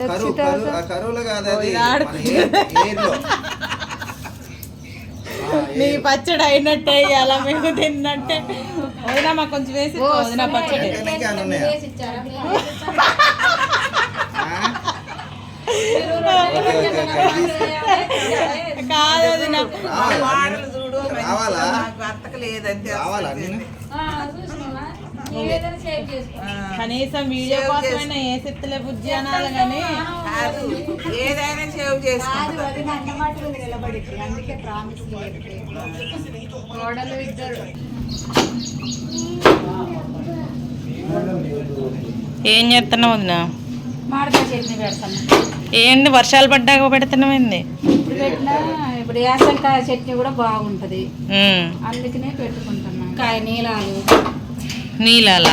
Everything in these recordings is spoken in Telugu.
కరువు కరువు ఆ కరువులో కాదు అది. మన ఏ- ఏర్లో. ఆ, నీ ఏరు. పచ్చడి అయినట్టే అలా మేము తిన్నట్టే. వదినా మాకు కొంచెం వేసి వదిన పచ్చడి? ఇంకా ఇంకా అని ఉన్నాయా? ఆ? Okay, okay, okay. కాదు వదిన. రావాలా? వాడలు నేను? చూడు రావాలా నేను కనీసం వీడియో కోసమైనా ఏ సిత్తులే బుజ్జి అనాలి కానీ కాదు. ఏదైనా సేవ్ చేసుకుంటా అందుకే ప్రామిస్ కోడలు ఇద్దరు. ఏం చేస్తున్నావు వదిన? మామిడికాయ చట్నీ పెడతాను. ఏంది వర్షాలు పడ్డాక పెడుతున్నావు ఏంది? ఇప్పుడు పెట్టినా ఇప్పుడు యాసంకాయ చట్నీ కూడా బాగుంటది. అందుకనే పెట్టుకుంటున్నాను. కాయ నీలాలు నీలాల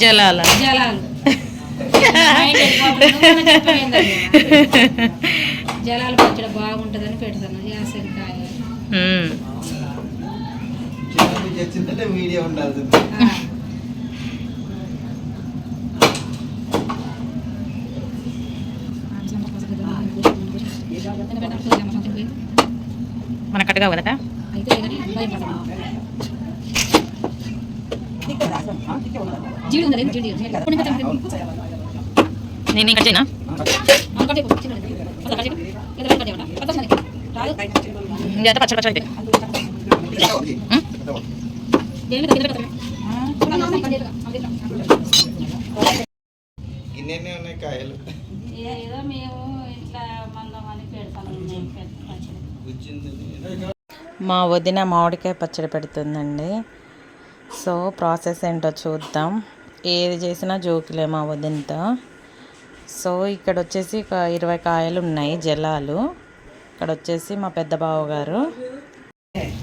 జలాల. జలాలు? జలాలు పచ్చడి బాగుంటదని పెడతాను. చచ్చిందంటే వీడియో ఉండాలి ఆ. మన కట్టగా కదా అయితే కానీ భయం పడతాను. జీడి ఉందా జీడి నేను ఇంకా చేయనా పచ్చడి పచ్చడి అయితే గిన్నెనే ఉన్నాయి కాయలు. ఏదో మేము ఇట్లా మందమని మా వదిన మామిడికాయ పచ్చడి పెడుతుందండి. సో ప్రాసెస్ ఏంటో చూద్దాం. ఏది చేసినా జోకులే మా వదినతో. సో ఇక్కడ వచ్చేసి ఒక ఇరవై కాయలు ఉన్నాయి జలాలు. ఇక్కడ వచ్చేసి మా పెద్ద బావ గారు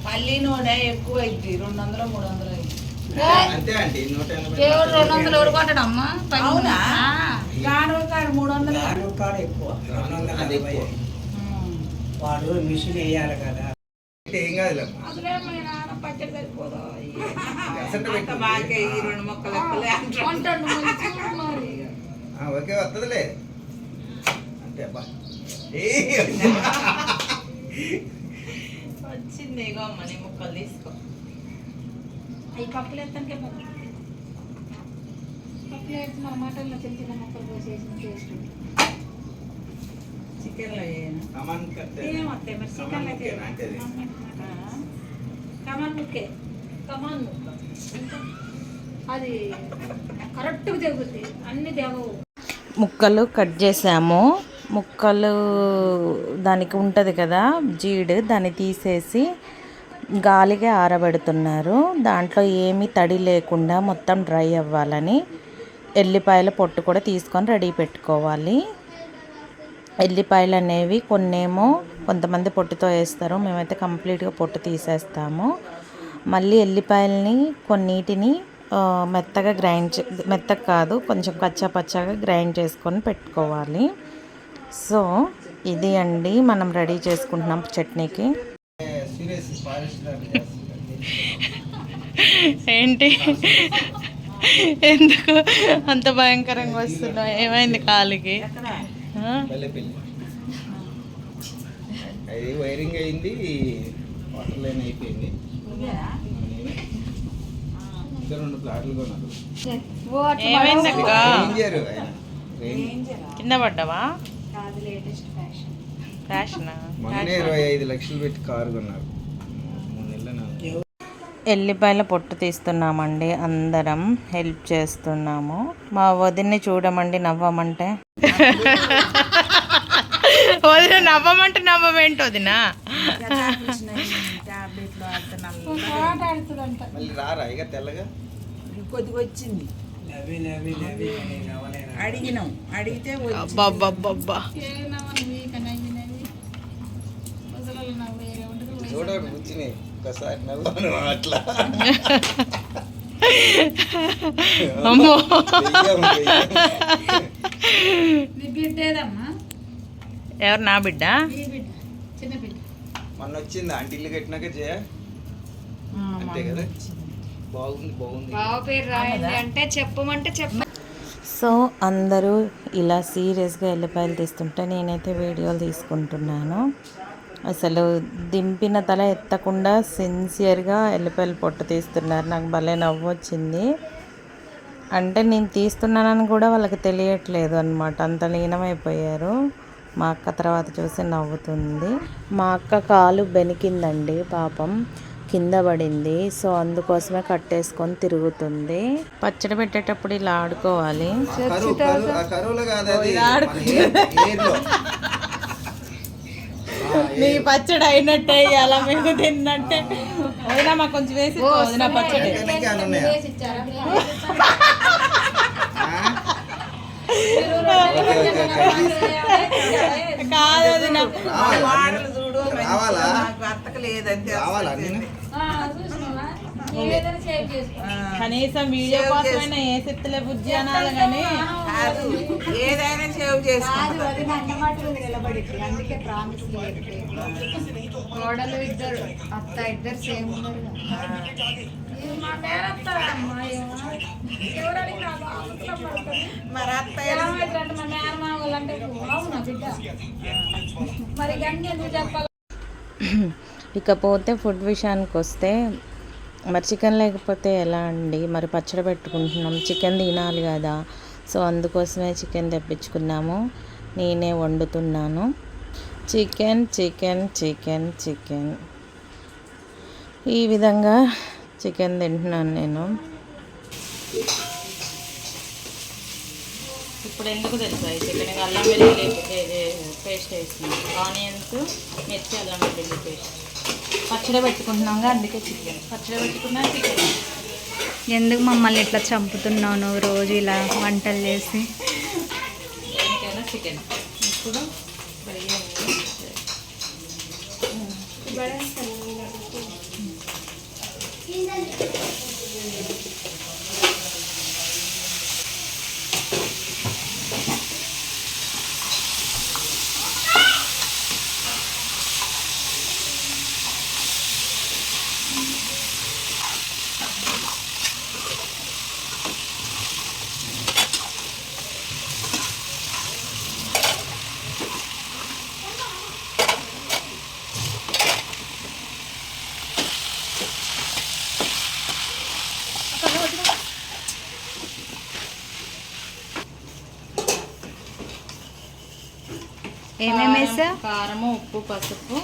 పల్లి నూనె ఎక్కువ అయింది రెండు వందలు మూడు వందలు అయింది అంతే అండి నూట ఎనభై దేవుడు రెండు వందలు ఊరుకుంటాడమ్మా అవునా? గాను కాడు మూడు వందలు అది ఎక్కువ. వాడు మిషన్ వేయాలి కదా. ఏం ఆ, ఓకే వస్తుందిలే అంతే అబ్బా. వచ్చింది ఇగో అమ్మ నీ ముక్కలు తీసుకో. అవి పప్పులు ఎత్తానికే పప్పు పప్పులు ఎత్తి మన మటన్లో చిన్న చిన్న ముక్కలు పోసేసిన టేస్ట్ చికెన్లో వేయను. కమాన్ కట్టే ఏమొస్తాయి మరి చికెన్ కమాన్ ముక్కేనా అంటే అది? కమాన్ ముక్కే? కమాన్ ముక్క. అది కరెక్ట్గా తెగుద్ది. అన్ని తెగవు ముక్కలు కట్ చేసాము. ముక్కలు దానికి ఉంటుంది కదా జీడు దాన్ని తీసేసి గాలిగా ఆరబెడుతున్నారు. దాంట్లో ఏమీ తడి లేకుండా మొత్తం డ్రై అవ్వాలని ఎల్లిపాయల పొట్టు కూడా తీసుకొని రెడీ పెట్టుకోవాలి. ఎల్లిపాయలు అనేవి కొన్నేమో కొంతమంది పొట్టుతో వేస్తారు. మేమైతే కంప్లీట్గా పొట్టు తీసేస్తాము. మళ్ళీ ఎల్లిపాయలని కొన్నిటిని మెత్తగా గ్రైండ్ చే మెత్తగా కాదు కొంచెం కచ్చా పచ్చగా గ్రైండ్ చేసుకొని పెట్టుకోవాలి. సో ఇది అండి మనం రెడీ చేసుకుంటున్నాం చట్నీకి. ఏంటి? ఎందుకు? అంత భయంకరంగా వస్తున్నావు? ఏమైంది కాలికి? పల్లెపల్లి అది వైరింగ్ అయింది వాటర్ లైన్ అయిపోయింది. ఇంకా రెండు ప్లాట్లు కొన్నారు. ఏమైంది అక్క? రేంజర్ ఆయన. రేంజ్ కింద పడ్డావా? ఫ్యాషన్ ఫ్యాషన్ మొన్నే ఇరవై ఐదు లక్షలు పెట్టి కారు కొన్నారు. ఎల్లిపాయల పొట్టు తీస్తున్నామండి. అందరం హెల్ప్ చేస్తున్నాము. మా వదిన్ని చూడమండి నవ్వమంటే. వదిన నవ్వమంటే నవ్వమేంటి వదిన? కొద్దిగా వచ్చింది అడిగినాం. అడిగితే నవ్వాను అట్లా. అమ్మో. ఎవరు నా బిడ్డ? ఈ బిడ్డ చిన్న బిడ్డ. మొన్న వచ్చింది ఆంటీ ఇల్లు కట్టినాక చేయ అంతే కదా? బాగుంది బాగుంది. బావ పేరు రాయండి అంటే చెప్పమంటే చెప్ప సో అందరూ ఇలా సీరియస్గా ఎల్లిపాయలు తీస్తుంటే నేనైతే వీడియోలు తీసుకుంటున్నాను. అసలు దింపిన తల ఎత్తకుండా సిన్సియర్గా ఎల్లిపాయలు పొట్టు తీస్తున్నారు. నాకు భలే నవ్వు వచ్చింది అంటే నేను తీస్తున్నానని కూడా వాళ్ళకి తెలియట్లేదు అనమాట అంత లీనమైపోయారు. మా అక్క తర్వాత చూసి నవ్వుతుంది. మా అక్క కాలు బెనికిందండి పాపం. కింద పడింది. సో అందుకోసమే కట్టేసుకొని తిరుగుతుంది. పచ్చడి పెట్టేటప్పుడు ఇలా ఆడుకోవాలి. నీ పచ్చడి అయినట్టే అలా మేము తిన్నట్టే. వదినా మాకు కొంచెం వేసి వదిన పచ్చడి. కాదు వదిన. నాకు అత్తకు లేదంటే రావాలా నేను చూసినావా ఏదైనా సేవ్ చేసుకో కనీసం వీడియో కోసమైనా ఏ సెత్తులే బుజ్జి అనాలి కానీ కాదు. ఏదైనా సేవ్ కోడలు ఇద్దరు అత్త ఇద్దరు సేమ్ ఉన్నారు. మరి మరి ఇకపోతే ఫుడ్ విషయానికి వస్తే మరి చికెన్ లేకపోతే ఎలా అండి? మరి పచ్చడి పెట్టుకుంటున్నాం. చికెన్ తినాలి కదా. సో అందుకోసమే చికెన్ తెప్పించుకున్నాము. నేనే వండుతున్నాను. Chicken chicken chicken chicken. ఈ విధంగా చికెన్ తింటున్నాను నేను. ఇప్పుడు ఎందుకు తెలుసా ఈ చికెన్ అల్లం వెల్లుల్లి పేస్ట్ వేస్తున్నాం ఆనియన్స్ మిర్చి అల్లం వెల్లుల్లి పేస్ట్. పచ్చడి పెట్టుకుంటున్నాం అందుకే చికెన్. పచ్చడి పెట్టుకున్నా చికెన్. ఎందుకు మమ్మల్ని ఇట్లా చంపుతున్నావు నువ్వు రోజు ఇలా వంటలు చేసి? చికెన్? ఇప్పుడు బిర్యానీ. ఏమేమి వేసా కారము ఉప్పు పసుపు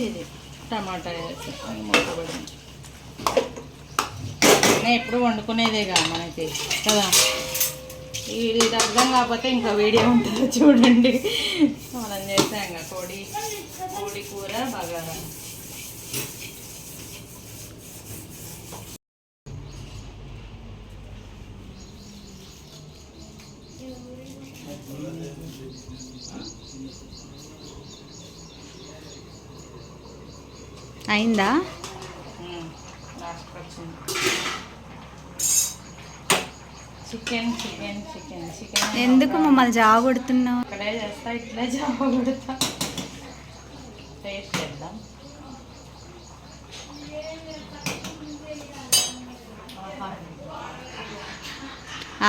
ఇది టమాటా వేసి మూతపడింది నేను ఎప్పుడు వండుకునేదేగా మనకి కదా? ఇది ఇది అర్థం కాకపోతే ఇంకా వీడియో ఉంటుంది చూడండి. మనం చేసాం ఇంకా కోడి కోడి కూర బగారా. అయిందా? చికెన్ చికెన్ చికెన్ చికెన్ ఎందుకు మమ్మల్ని జాగొడుతున్నావు ఇక్కడే చేస్తా ఇట్లే జాబ్ కొడతా. టేస్ట్ చేద్దాం. ఆహా.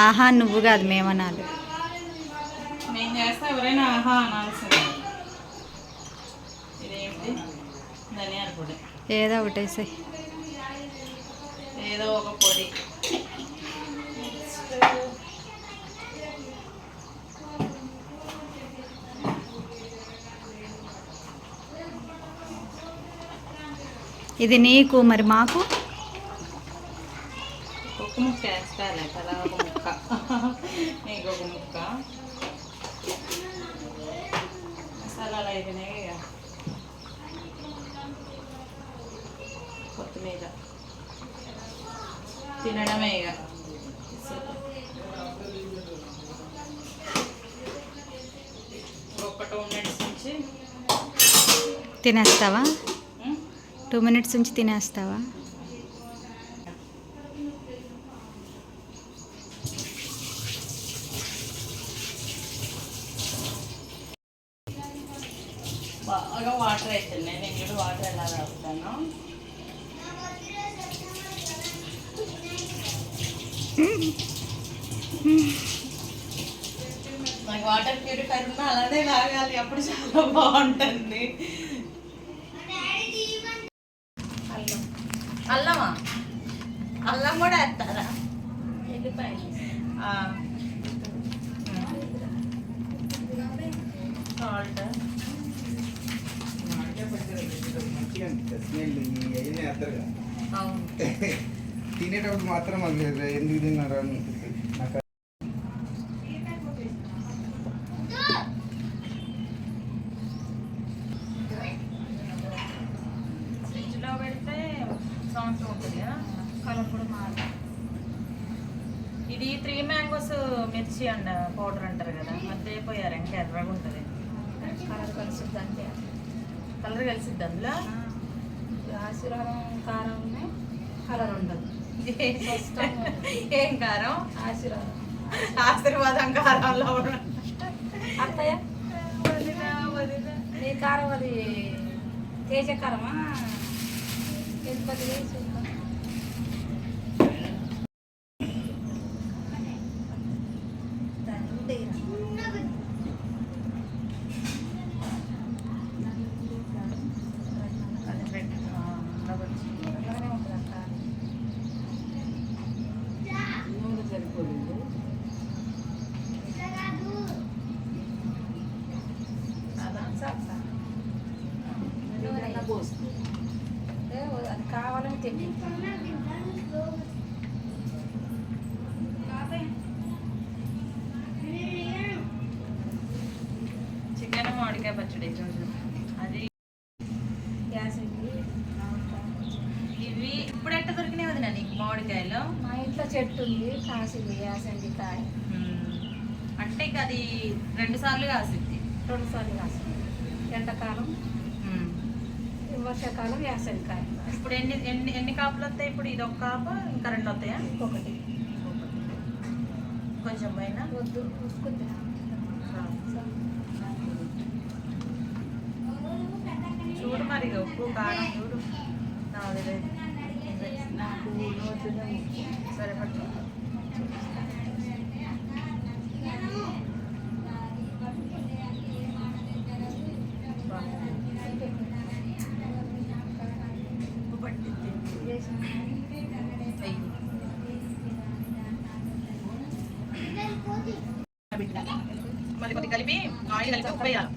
ఆహా నువ్వు కాదు మేమనాలి. చేస్తా ఎవరైనా ఆహా అనాల్సిందే. ఇదేంటి? ధనియాల పొడి. ఏదో ఒకటేసాయి ఏదో ఒక పొడి. ఇది నీకు మరి మాకు? ఒక ముక్క వేస్తాలే కదా ఒక ముక్క. నీకు ఒక ముక్క. కొత్తిమీర. తినడమే ఇక ఒక టూ మినిట్స్ నుంచి తినేస్తావా? టూ మినిట్స్ నుంచి తినేస్తావా? నాకు వాటర్ ప్యూరిఫైర్ ఉన్నా అలానే లాగాలి అప్పుడు చాలా బాగుంటుంది. తినేటప్పుడు మాత్రం అది ఎందుకు తిన్నారు? అని అనిపిస్తుంది నాకు ఫ్రిడ్జ్లో పెడితే సంవత్సరం ఉంటుంది కదా కలర్ కూడా మారదు ఇది త్రీ మ్యాంగోస్ మిర్చి అండ్ పౌడర్ అంటారు కదా మధ్య అయిపోయారు ఇంకా ఎర్రగా ఉంటుంది కలర్ కలిసిద్ది అంతే కలర్ కలిసిద్ది అందులో ఆశీర్వాదం కారం ఉన్నాయి కలర్ ఉండదు ఏం కారం? ఆశీర్వాదం. ఆశీర్వాదం కారంలో అత్తయ్య? వదినా, వదినా. నీ కారం అది తేజ కారమా? తిరుపతి చూద్దాం అది పెట్టు. ఆ, అందులో వచ్చి. అలానే ఉంటుంది అక్క అలా. సార్ సార్ నూనె ఏ, అది చికెన్ మామిడికాయ పచ్చడి చూసి అది గ్యాస్ ఇవి ఇప్పుడు ఎట్ట దొరికినాయి వదినా నీకు మామిడికాయలు? మా ఇంట్లో చెట్టు ఉంది కాసింది గ్యాస్ అండి కాయ. అంటే ఇక అది రెండు సార్లు కాసిద్ది. రెండు సార్లు కాసింది. ఎండాకాలం. వర్షాకాలం యాసండి కాయ ఇప్పుడు ఎన్ని ఎన్ని ఎన్ని కాపులు వస్తాయి? ఇప్పుడు ఇది ఒక కాపు ఇంకా రెండు వస్తాయా? ఇంకొకటి కొంచెం పైన. వద్దు చూడు మరి ఉప్పు కారం చూడు. నాకు సరే పట్టు. కలిపి ఆయిల్ కలిపి ఉప్పు వేయాలి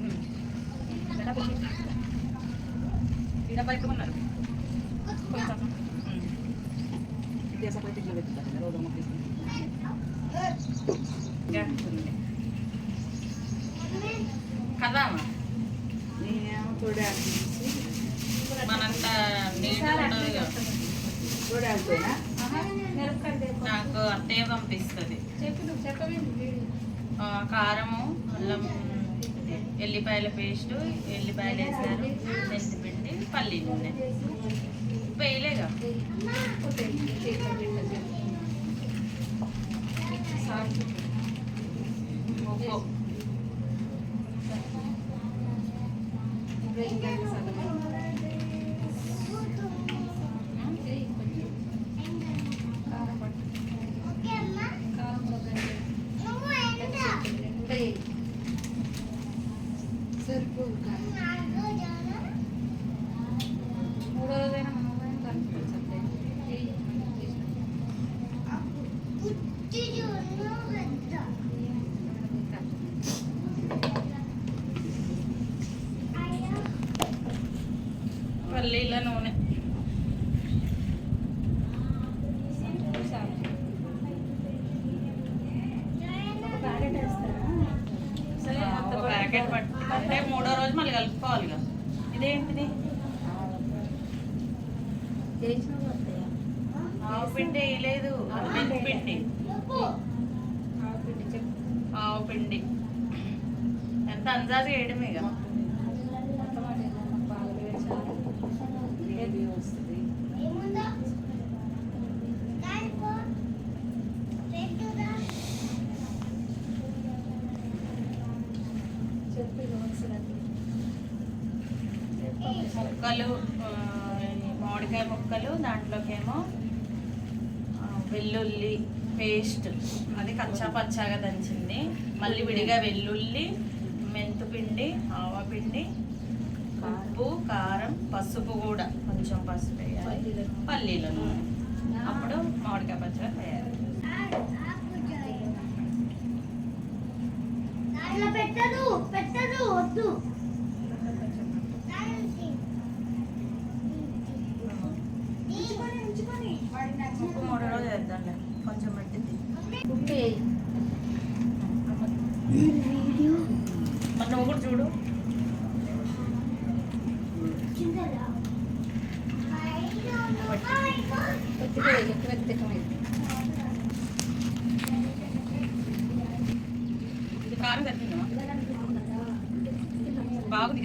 పెట్టుకున్నారు కదా మనంత నాకు అత్తయ్య పంపిస్తుంది. చెప్పు నువ్వు చెప్పవేంటి కారము అల్లం ఎల్లిపాయల పేస్ట్ ఎల్లిపాయలు వేసారు మెంతిపిండి పల్లి నూనె. ఉప్పు వేయలేగా ఉప్పు మూడో రోజైనా మనం కనుక్కోవచ్చు పల్లీల నూనె ఒక ప్యాకెట్ పట్టు అంటే మూడో రోజు మళ్ళీ కలుపుకోవాలిగా. ఇదేంటిది? ఆవు పిండి వేయలేదు. మెంతి పిండి. ఆవు పిండి. ఎంత అందాజు వేయడమే ఇక. ముక్కలు మామిడికాయ ముక్కలు దాంట్లోకేమో వెల్లుల్లి పేస్ట్. అది కచ్చా పచ్చాగా దంచింది. మళ్ళీ విడిగా వెల్లుల్లి మెంతుపిండి ఆవపిండి ఉప్పు కారం పసుపు కూడా కొంచెం పసుపు వేయాలి. పల్లీల. నూనె అప్పుడు మామిడికాయ పచ్చడి తయారు No.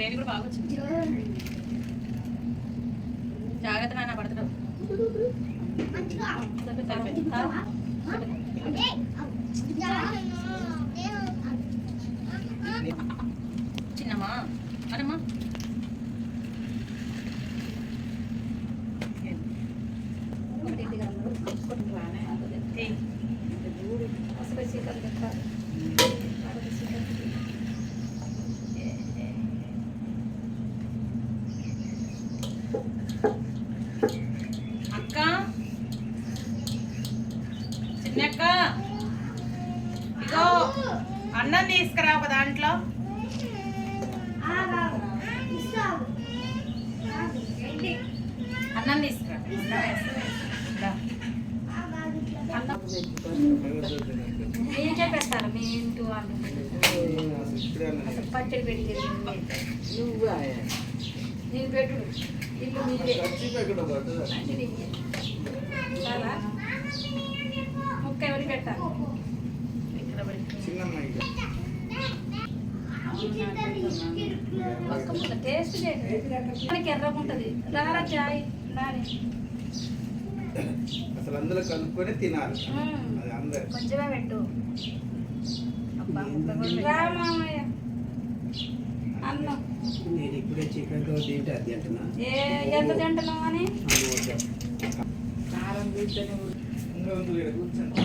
గ్రేవీ కూడా బాగా వచ్చింది. జాగ్రత్త నాన్న పడతాడు సరిపోయింది. కారం? చిన్నమ్మా అరమ్మా ఏయ్. అక్క చిన్నక్క. ఇగో అన్నం తీసుకురా ఒక దాంట్లో. అన్నం తీసుకురా. ఏం చెప్పేస్తారు? మీ ఇంటి. పచ్చడి పెట్టి నువ్వు నేను పెట్టుడు ఇల్లు మీదే ఖర్చు ఇక్కడ పడ్డదా? చాలా ముక్క ఎవరికి పెట్టాలి ఇక్కడ పెట్టి. చిన్నమ్మాయి ముక్క టేస్ట్ మనకి ఎర్రగా ఉంటుంది రారా చాయ్ రాని అసలు అందులో కలుపుకొని తినాలి. మ్మ్. అది అందరు కొంచెమే పెట్టు. రా మామయ్య. అన్నం. నేను ఇప్పుడే చికెన్తో తింటే అది తింటున్నా. ఏ ఎంత తింటున్నావు అని? ఇంకా ఉంది, ఈడ కూర్చోండి.